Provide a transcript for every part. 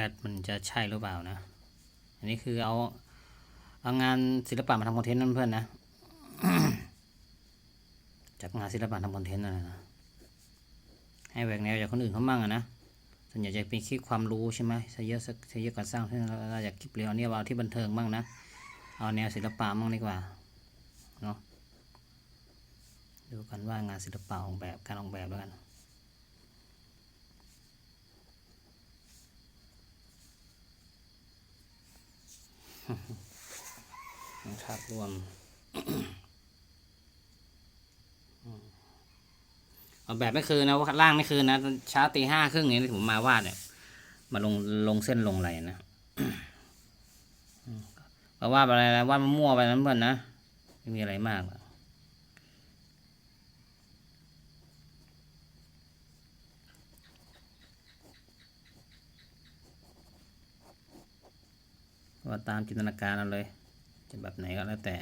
แรดมันจะใช่หรือเปล่านะ อันนี้คือเอาเอางานศิลปะมาทำคอนเทนต์นั่นเพื่อนนะจากงานศิลปะทำคอนเทนต์นั่นนะให้แหวกแนวจากคนอื่นเขามั่งอะนะส่วนใหญ่จะเป็นคลิปความรู้ใช่ไหมใช้เยอะใช้เยอะกว่าสร้างที่เราอยากคลิปเรียวเนี่ยเอาที่บันเทิงบ้างนะ เอาแนวศิลปะบ้างดีกว่าเนาะดูกันว่างานศิลปะออกแบบการออกแบบแล้วกัน ภาพรวม เอาแบบไม่คืนนะว่าล่างไม่คืนนะเช้าตีห้าครึ่งนี้ผมมาวาดเนี่ย มาลงลงเส้นลงอะไรนะเพราะว่าอะไรนะวาดมั่วไปนั้นเพื่อนนะไม่มีอะไรมากหร กว่าตามจินตนาการเราเลย จะแบบไหนก็แล้วแต่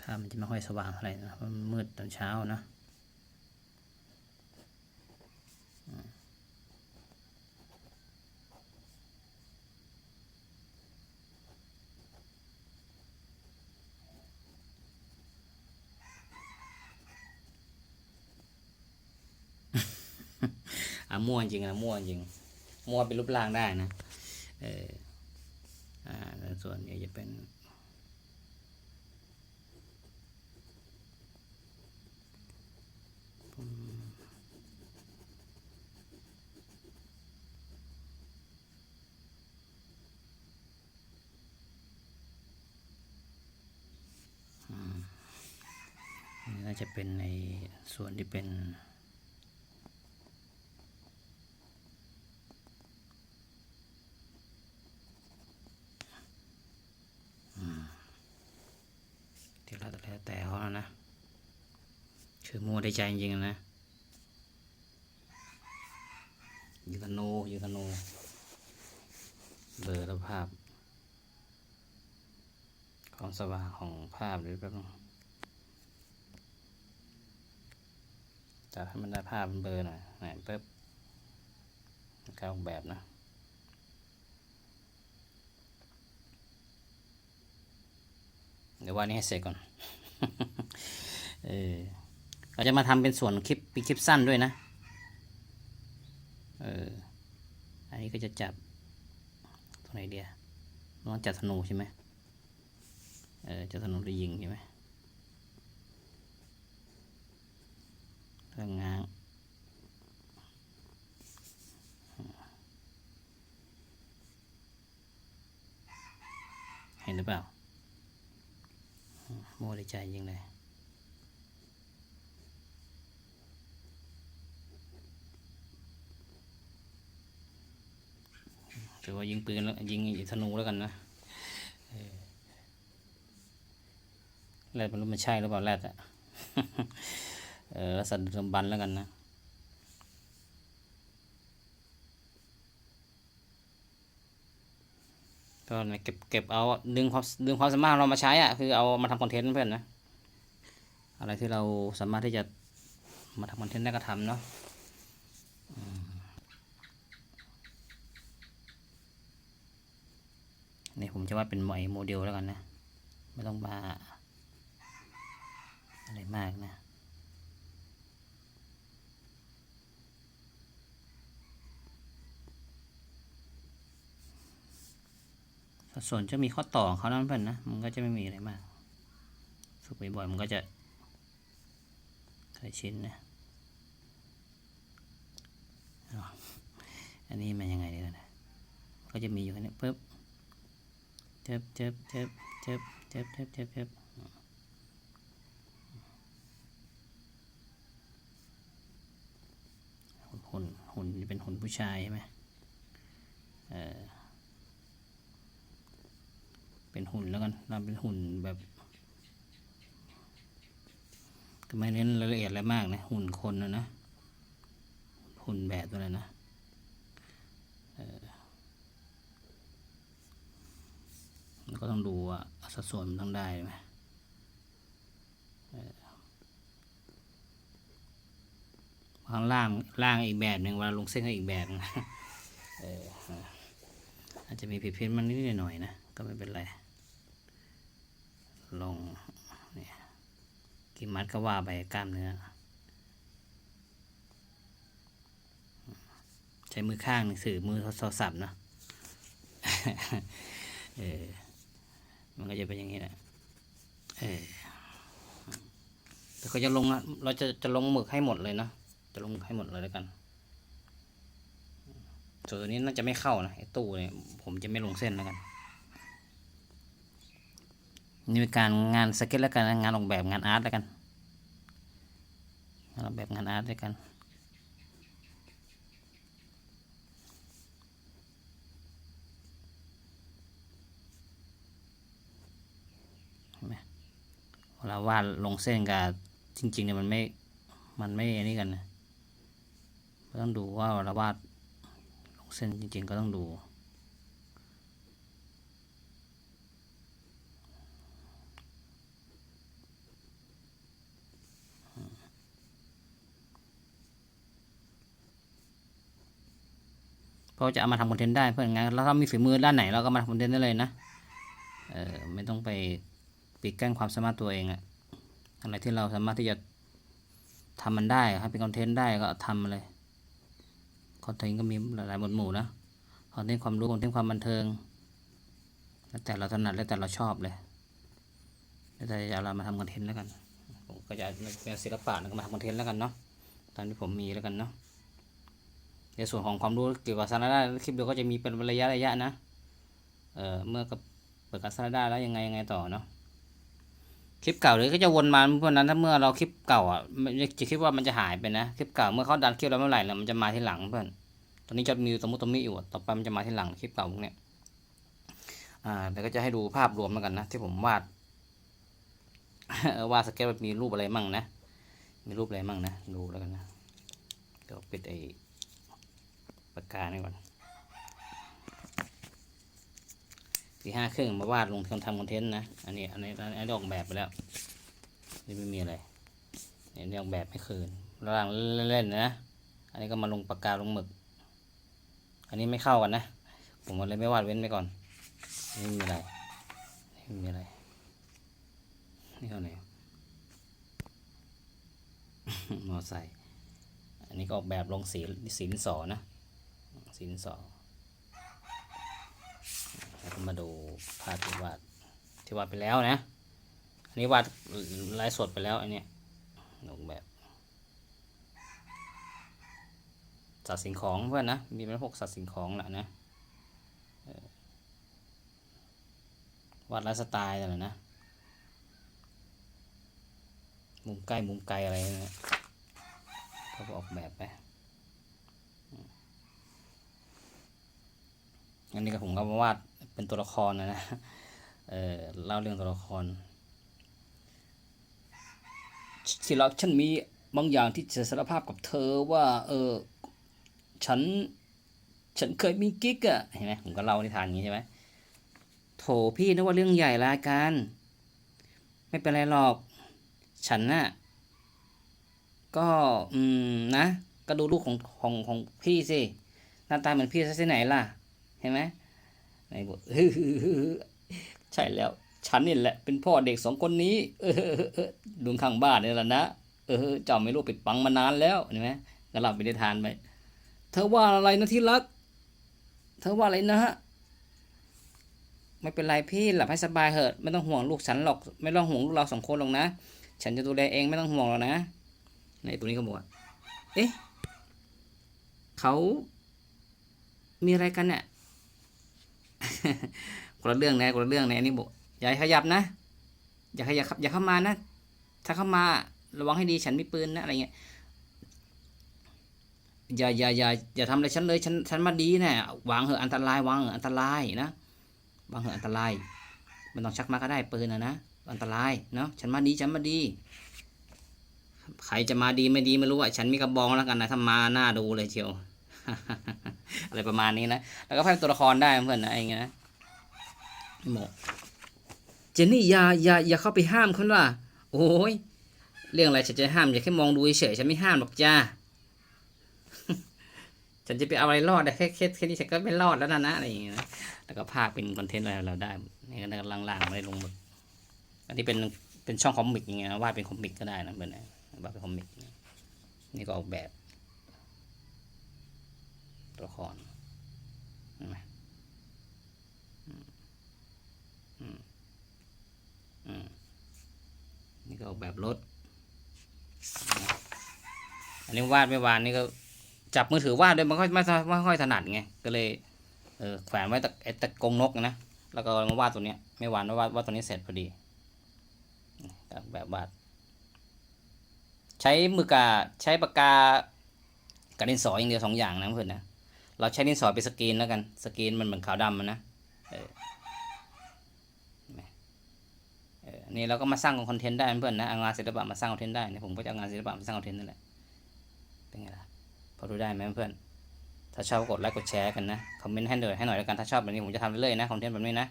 ภาพมันจะไม่ค่อยสว่างเท่าไหร่นะเพราะมันมืดตอนเช้านะ อะมั่วจริงนะมั่วจริงมั่วเป็นรูปร่างได้นะเอออ่าแล้วส่วนนี้จะเป็นนี่น่าจะเป็นในส่วนที่เป็น อืมที่เรา แต่เขาแล้วนะ คือมัวได้ใจจริงๆนะยูคาโนยูคาโน เบลอแล้วภาพความสว่างของภาพหรือแป๊บนึงจะให้มันได้ภาพมันเบลอหน่อยไหนปึ๊บการออกแบบนะเดี๋ยววันนี้ให้เสร็จก่อน เออเราจะมาทำเป็นส่วนคลิปเป็นคลิปสั้นด้วยนะ เออ อันนี้ก็จะจับตรงไหนเดียน้องจับธนูใช่ไหมเออจับธนูหรือยิงใช่ไหมเรื่องงานเห็นหรือเปล่า โมได้ใจยิงเลยถือว่ายิงปืนแล้วยิงธนูแล้วกันนะแรดมันรู้มันใช่หรือเปล่าแรดอะเออสัตว์ดำบันแล้วกันนะ ก็เนี่ยเก็บเก็บเอาดึงความดึงความสามารถเรามาใช้อะคือเอามาทำคอนเทนต์เพื่อนนะอะไรที่เราสามารถที่จะมาทำคอนเทนต์ได้ก็ทำเนาะนี่ผมจะว่าเป็นไอโมเดลแล้วกันนะ ไม่ต้องมาอะไรมากนะ สัดส่วนจะมีข้อต่อของเขานะเพื่อนนะ มันก็จะไม่มีอะไรมาก ฝึกบ่อยๆ มันก็จะเคยชินนะ อันนี้มันยังไงดีนะก็จะมีอยู่แค่นี้ปึ๊บเจ็บเจ็บเจ็บเจ็บเจ็บเจ็บเจ็บเจ็บหุ่นหุ่นจะเป็นหุ่นผู้ชายใช่ไหมเออ เป็นหุ่นแล้วกันเราเป็นหุ่นแบบก็ไม่เน้นรายละเอียดอะไรมากนะ หุ่นคนนะนะ หุ่นแบบตัวนั้นนะแล้วก็ต้องดูว่าสัดส่วนมันต้องได้ไหมข้างล่างล่างอีกแบบหนึ่งเวลาลงเส้นก็อีกแบบหนึ่งอาจจะมีผิดเพี้ยนมันนิดหน่อยนะ ก็ไม่เป็นไร ลงเนี่ยกี่มัดก็ว่าไปกล้ามเนื้อ ใช้มือข้างหนึ่งสื่อมือโทรศัพท์เนาะเออมันก็จะเป็นอย่างนี้แหละเออแต่ก็จะลงะเราจะจะลงหมึกให้หมดเลยเนาะจะลงหมึกให้หมดเลยแล้วกันส่วนตัวนี้น่าจะไม่เข้านะไอ้ตู้เนี่ยผมจะไม่ลงเส้นแล้วกัน นี่เป็นการงานสเก็ตแล้วกันงานออกแบบงานอาร์ตแล้วกันงานออกแบบงานอาร์ตด้วยกันเวลาวาดลงเส้นกับจริงๆเนี่ยมันไม่มันไม่อันนี้กันนะต้องดูว่าเวลาวาดลงเส้นจริงๆก็ต้องดู เพราะจะเอามาทำคอนเทนต์ได้เพื่อนงานแล้วถ้ามีฝีมือด้านไหนเราก็มาทำคอนเทนต์ได้เลยนะเออไม่ต้องไปปิดกั้นความสามารถตัวเองอะอะไรที่เราสามารถที่จะทำมันได้ให้เป็นคอนเทนต์ได้ก็ทำมาเลยคอนเทนต์ก็มีหลายหมวดหมู่นะคอนเทนต์ความรู้คอนเทนต์ความบันเทิงแล้วแต่เราถนัดแล้วแต่เราชอบเลยแล้วแต่จะเอาเรามาทำคอนเทนต์แล้วกันผมก็จะเป็นศิลปะนะก็มาทำคอนเทนต์แล้วกันเนาะตามที่ผมมีแล้วกันเนาะ ในส่วนของความรู้เกี่ยวกับซานาดาคลิปเดียวก็จะมีเป็นระยะระยะนะ เอ่อ เมื่อกับเปิดการซานาดาแล้วยังไงยังไงต่อเนาะ คลิปเก่าเลยก็จะวนมาเพราะนั้นถ้าเมื่อเราคลิปเก่าอะจะคิดว่ามันจะหายไปนะ คลิปเก่าเมื่อเขาดันคลิปเราเมื่อไหร่เนี่ยมันจะมาที่หลังเพื่อน ตอนนี้จะมีสมมติตมิอยู่ต่อไปมันจะมาที่หลังคลิปเก่าพวกเนี้ย อ่าแต่ก็จะให้ดูภาพรวมแล้วกันนะที่ผมวาดวาดสเก็ตมีรูปอะไรมั่งนะ มีรูปอะไรมั่งนะ ดูแล้วกันนะ เดี๋ยวปิดไอ ปากกานี่ก่อนสี่ห้าครึ่งมาวาดลงทำทำคอนเทนต์นะ อันนี้อันนี้อันนี้ออกแบบไปแล้ว นี่ไม่มีอะไรเนี่ยนี่ออกแบบไม่คืนระหว่างเล่นๆนะ อันนี้ก็มาลงปากกาลงหมึก อันนี้ไม่เข้ากันนะ ผมก็เลยไม่วาดเว้นไปก่อนนี่ไม่มีอะไรนี่ไม่มีอะไร นี่เท่าไหร่มอไซค์อันนี้ก็ออกแบบลงสีสีนสอนะ สีดินสอแล้วก็มาดูภาพที่วาดที่วาดไปแล้วนะ อันนี้วาดลายสดไปแล้วอันเนี้ยออกแบบสัตว์สิ่งของเพื่อนนะ มีเป็นพวกสัตว์สิ่งของแหละนะวาดไลฟ์สไตล์อะไรนะ มุมใกล้มุมไกลอะไรเนี่ยก็ออกแบบไป อันนี้ก็ผมก็วาดเป็นตัวละครนะนะ เออเล่าเรื่องตัวละครที่รักฉันมีบางอย่างที่จะสารภาพกับเธอว่า เออ ฉัน ฉันเคยมีกิ๊กอะเห็นไหมผมก็เล่านิทานอย่างนี้ใช่ไหมโถพี่นึกว่าเรื่องใหญ่รายการไม่เป็นไรหรอก ฉันน่ะ ก็อืมนะ ก็ดูลูกของของของพี่สิ หน้าตาเหมือนพี่ซะที่ไหนล่ะ เห็นไหมไหนบอกใช่แล้ว ฉันนี่แหละเป็นพ่อเด็กสองคนนี้ เออลุงข้างบ้านนี่แหละนะเออเจ้าไม่รู้ปิดปังมานานแล้วเห็นไหมก็เล่าไปได้ทานไปเธอว่าอะไรนะที่รัก เธอว่าอะไรนะฮะไม่เป็นไรพี่หลับให้สบายเถอะไม่ต้องห่วงลูกฉันหรอก ไม่ต้องห่วงลูกเราสองคนหรอกนะ ฉันจะดูแลเองไม่ต้องห่วงหรอกนะในตัวนี้ก็บอกว่าเอ๊ะเขามีอะไรกันเนี่ย คนละเรื่องนะคนละเรื่องนะอันนี้บอกอย่าขยับนะ อย่าขยับอย่าเข้ามานะ ถ้าเข้ามาระวังให้ดีฉันมีปืนนะอะไรเงี้ยอย่าอย่าอย่าอย่าทำอะไรฉันเลยฉันฉันมาดีนะวางเหอะอันตรายวางเหอะอันตรายนะวางเหอะอันตรายไม่ต้องชักมาก็ได้ปืนนะนะอันตรายเนาะฉันมาดีฉันมาดี ใครจะมาดีไม่ดีไม่รู้อะฉันมีกระบองแล้วกันนะถ้ามาหน้าดูเลยเชียว อะไรประมาณนี้นะ แล้วก็พัฒตัวละครได้เพื่อนนะไอ้เงี้ยนะหมกเจนนี่อย่าอย่าอย่าเข้าไปห้ามเขาล่ะ โอ้ยเรื่องอะไรฉันจะห้ามอย่าแค่มองดูเฉยฉันไม่ห้ามหรอกจ้า ฉันจะไปเอาอะไรรอดแค่แค่แค่นี้ฉันก็ไม่รอดแล้วนะนะอะไรอย่างเงี้ยนะแล้วก็ภาคเป็นคอนเทนต์อะไรเราได้นี่ก็ล่างๆไม่ได้ลงหมดอันนี้เป็นเป็นช่องคอมิกอย่างเงี้ยวาดเป็นคอมิกก็ได้นะเพื่อนนะวาดเป็นคอมิกนี่ก็ออกแบบ ตัวละครเห็นไหมนี่ก็ออกแบบรถ อันนี้วาดไม่วานนี่ก็จับมือถือวาดด้วยมันค่อยไม่ไม่ค่อยถนัดไง ก็เลยเออแขวนไว้ตะไอตะกงนกนะ แล้วก็มาวาดตัวเนี้ย ไม่วานวาดวาดตัวนี้เสร็จพอดี แบบวาด ใช้มือกาใช้ปากกากับดินสออย่างเดียวสองอย่างนะเพื่อนนะ เราใช้ดินสอเป็นสกรีนแล้วกัน สกรีนมันเหมือนขาวดำมันนะเอออันนี้เราก็มาสร้างคอนเทนต์ได้เพื่อนนะเอางานศิลปะมาสร้างคอนเทนต์ได้เนี่ยผมก็จะเอางานศิลปะมาสร้างคอนเทนต์นั่นแหละเป็นไงล่ะพอดูได้ไหมเพื่อนถ้าชอบกดไลค์กดแชร์กันนะคอมเมนต์ให้หน่อยให้หน่อยแล้วกันถ้าชอบแบบนี้ผมจะทำเรื่อยๆนะคอนเทนต์แบบนี้นะ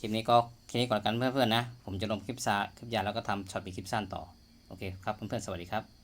คลิปนี้ก็คลิปนี้ก่อนกันเพื่อนๆนะ ผมจะลงคลิปซาคลิปยาวแล้วก็ทำช็อตเป็นคลิปสั้นต่อ โอเคครับเพื่อนๆสวัสดีครับ